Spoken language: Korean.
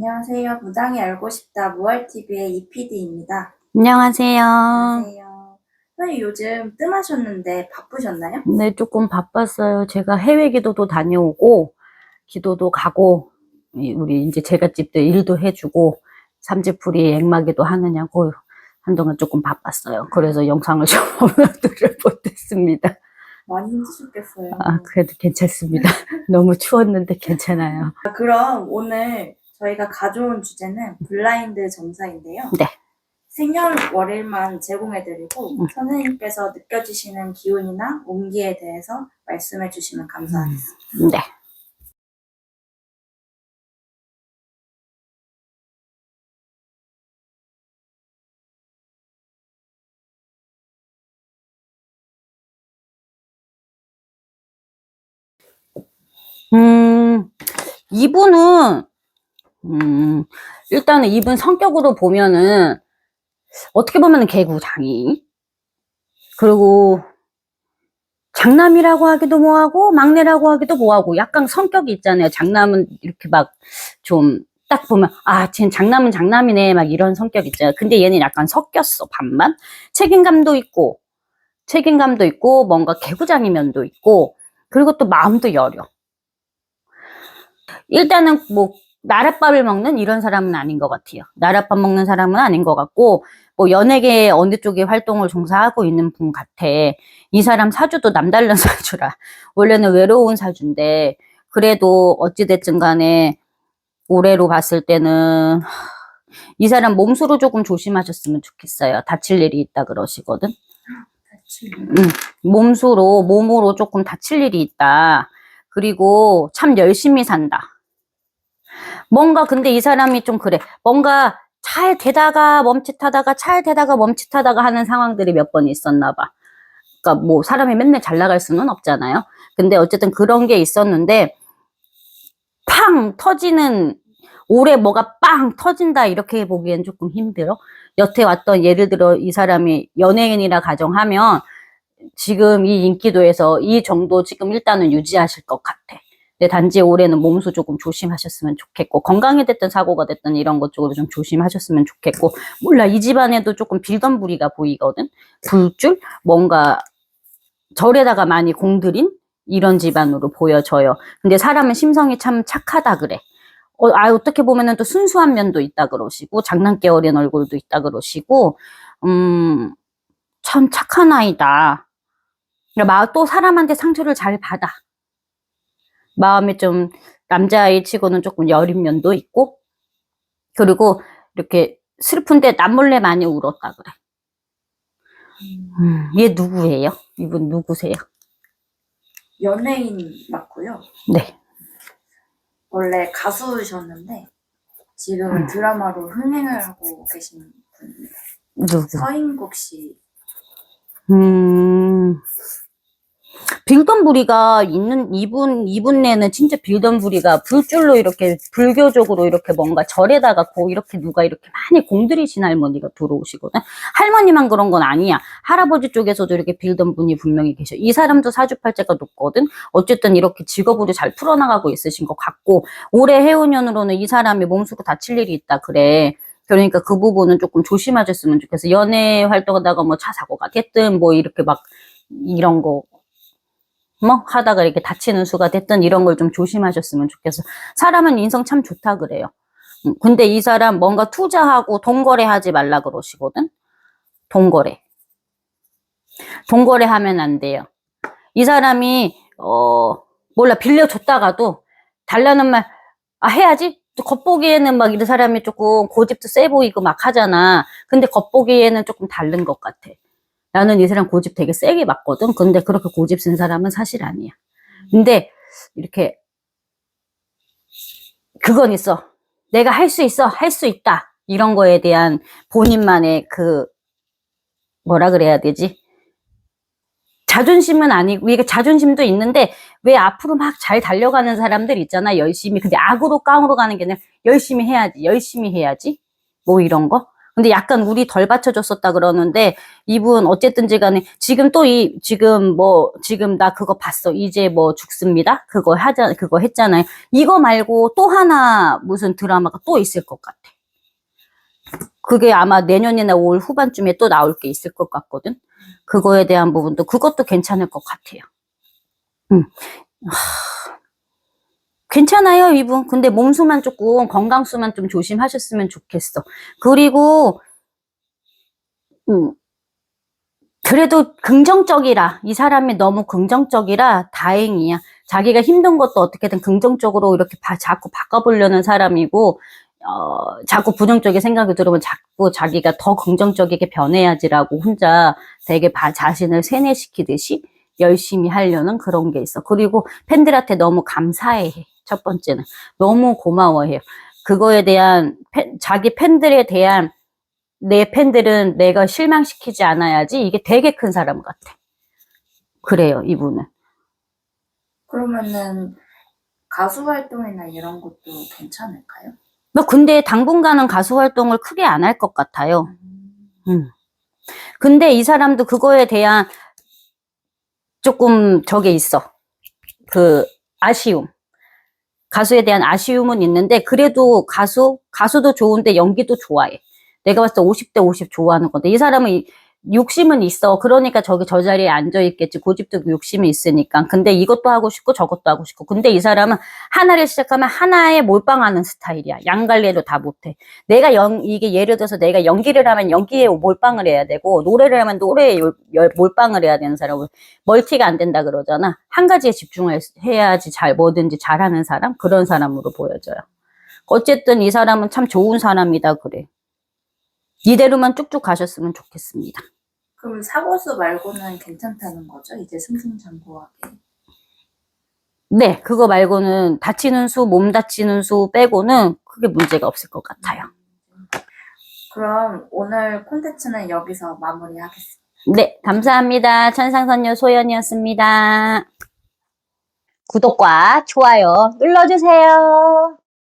안녕하세요. 무당이 알고 싶다 무알TV의 이PD입니다. 안녕하세요. 안녕하세요. 선생님 요즘 뜸하셨는데 바쁘셨나요? 네, 조금 바빴어요. 제가 해외 기도도 다녀오고, 기도도 가고, 이 우리 이제 제갓집들 일도 해주고, 삼지풀이 액마기도 하느냐고 한동안 조금 바빴어요. 그래서 영상을 좀 업로드를 못했습니다. 많이 힘드셨겠어요. 아, 그래도 괜찮습니다. 너무 추웠는데 괜찮아요. 아, 그럼 오늘 저희가 가져온 주제는 블라인드 점사인데요. 네. 생년월일만 제공해드리고 음. 선생님께서 느껴지시는 기운이나 온기에 대해서 말씀해 주시면 감사하겠습니다. 네. 음, 이분은, 음, 일단은 이분 성격으로 보면은, 어떻게 보면은 개구장이. 그리고, 장남이라고 하기도 뭐하고, 막내라고 하기도 뭐하고, 약간 성격이 있잖아요. 장남은 이렇게 막, 좀, 딱 보면, 아, 쟤는 장남은 장남이네, 막 이런 성격 있잖아요. 근데 얘는 약간 섞였어, 반만. 책임감도 있고, 책임감도 있고, 뭔가 개구장이 면도 있고, 그리고 또 마음도 여려. 일단은 뭐 나랏밥을 먹는 이런 사람은 아닌 것 같아요. 나랏밥 먹는 사람은 아닌 것 같고 뭐 연예계 어느 쪽에 활동을 종사하고 있는 분 같아. 이 사람 사주도 남다른 사주라. 원래는 외로운 사주인데 그래도 어찌됐든 간에 올해로 봤을 때는 이 사람 몸수로 조금 조심하셨으면 좋겠어요. 다칠 일이 있다 그러시거든. 음, 몸수로, 몸으로 조금 다칠 일이 있다. 그리고 참 열심히 산다. 뭔가 근데 이 사람이 좀 그래. 뭔가 잘 되다가 멈칫하다가 잘 되다가 멈칫하다가 하는 상황들이 몇 번 있었나 봐. 그러니까 뭐 사람이 맨날 잘 나갈 수는 없잖아요. 근데 어쨌든 그런 게 있었는데 팡 터지는 올해 뭐가 빵 터진다 이렇게 보기엔 조금 힘들어. 여태 왔던 예를 들어 이 사람이 연예인이라 가정하면 지금 이 인기도에서 이 정도 지금 일단은 유지하실 것 같아. 근데 단지 올해는 몸수 조금 조심하셨으면 좋겠고 건강이 됐든 사고가 됐든 이런 것 쪽으로 좀 조심하셨으면 좋겠고 몰라 이 집안에도 조금 빌던 부리가 보이거든. 불줄 뭔가 절에다가 많이 공들인 이런 집안으로 보여져요. 근데 사람은 심성이 참 착하다 그래. 어, 아, 어떻게 보면은 또 순수한 면도 있다 그러시고, 장난기 어린 얼굴도 있다 그러시고, 음, 참 착한 아이다. 마, 또 사람한테 상처를 잘 받아. 마음이 좀, 남자아이 치고는 조금 여린 면도 있고, 그리고 이렇게 슬픈데 남몰래 많이 울었다 그래. 음, 얘 누구예요? 이분 누구세요? 연예인 맞고요. 네. 원래 가수셨는데 지금은 음. 드라마로 흥행을 하고 계신 분입니다. 누구? 서인국 씨. 음, 빌던 부리가 있는 이분 이분네는 진짜 빌던 부리가 불줄로 이렇게 불교적으로 이렇게 뭔가 절에다가 고 이렇게 누가 이렇게 많이 공들이신 할머니가 들어오시거든. 할머니만 그런 건 아니야. 할아버지 쪽에서도 이렇게 빌던 분이 분명히 계셔. 이 사람도 사주팔자가 높거든. 어쨌든 이렇게 직업으로 잘 풀어나가고 있으신 것 같고 올해 해운년으로는 이 사람이 몸수로 다칠 일이 있다 그래. 그러니까 그 부분은 조금 조심하셨으면 좋겠어. 연애 활동하다가 뭐 차 사고가 됐든 뭐 이렇게 막 이런 거 뭐 하다가 이렇게 다치는 수가 됐든 이런 걸 좀 조심하셨으면 좋겠어. 사람은 인성 참 좋다 그래요. 음, 근데 이 사람 뭔가 투자하고 돈거래 하지 말라 그러시거든. 돈거래. 돈거래 하면 안 돼요. 이 사람이 어 몰라 빌려줬다가도 달라는 말 아 해야지. 또 겉보기에는 막 이런 사람이 조금 고집도 세 보이고 막 하잖아. 근데 겉보기에는 조금 다른 것 같아. 나는 이 사람 고집 되게 세게 봤거든. 근데 그렇게 고집 센 사람은 사실 아니야. 근데 이렇게 그건 있어. 내가 할 수 있어. 할 수 있다. 이런 거에 대한 본인만의 그 뭐라 그래야 되지? 자존심은 아니고 이게 자존심도 있는데 왜 앞으로 막 잘 달려가는 사람들 있잖아 열심히 근데 악으로 깡으로 가는 게 아니라 열심히 해야지 열심히 해야지 뭐 이런 거 근데 약간 우리 덜 받쳐줬었다 그러는데 이분 어쨌든지 간에 지금 또 이 지금 뭐 지금 나 그거 봤어. 이제 뭐 죽습니다. 그거 하자 그거 했잖아요. 이거 말고 또 하나 무슨 드라마가 또 있을 것 같아. 그게 아마 내년이나 올 후반쯤에 또 나올 게 있을 것 같거든. 그거에 대한 부분도 그것도 괜찮을 것 같아요. 음. 하, 괜찮아요 이분 근데 몸수만 조금 건강수만 좀 조심하셨으면 좋겠어 그리고 음, 그래도 긍정적이라 이 사람이 너무 긍정적이라 다행이야. 자기가 힘든 것도 어떻게든 긍정적으로 이렇게 바- 자꾸 바꿔보려는 사람이고 어, 자꾸 부정적인 생각이 들으면 자꾸 자기가 더 긍정적이게 변해야지라고 혼자 되게 바- 자신을 세뇌시키듯이 열심히 하려는 그런 게 있어. 그리고 팬들한테 너무 감사해. 첫 번째는 너무 고마워해요. 그거에 대한 팬- 자기 팬들에 대한 내 팬들은 내가 실망시키지 않아야지 이게 되게 큰 사람 같아. 그래요, 이분은. 그러면은 가수 활동이나 이런 것도 괜찮을까요? 뭐 근데 당분간은 가수 활동을 크게 안 할 것 같아요. 음. 근데 이 사람도 그거에 대한 조금 저게 있어. 그 아쉬움. 가수에 대한 아쉬움은 있는데 그래도 가수 가수도 좋은데 연기도 좋아해. 내가 봤을 때 50대 50 좋아하는 건데 이 사람은 이- 욕심은 있어. 그러니까 저기 저 자리에 앉아 있겠지. 고집도 욕심이 있으니까. 근데 이것도 하고 싶고 저것도 하고 싶고. 근데 이 사람은 하나를 시작하면 하나에 몰빵하는 스타일이야. 양갈래로 다 못해. 내가 연, 이게 예를 들어서 내가 연기를 하면 연기에 몰빵을 해야 되고, 노래를 하면 노래에 열- 열- 몰빵을 해야 되는 사람은 멀티가 안 된다 그러잖아. 한 가지에 집중을 해야지 잘, 뭐든지 잘하는 사람? 그런 사람으로 보여져요. 어쨌든 이 사람은 참 좋은 사람이다, 그래. 이대로만 쭉쭉 가셨으면 좋겠습니다. 그럼 사고수 말고는 괜찮다는 거죠? 이제 승승장구하게. 네, 그거 말고는 다치는 수, 몸 다치는 수 빼고는 크게 문제가 없을 것 같아요. 그럼 오늘 콘텐츠는 여기서 마무리하겠습니다. 네, 감사합니다. 천상선녀 소연이었습니다. 구독과 좋아요 눌러주세요.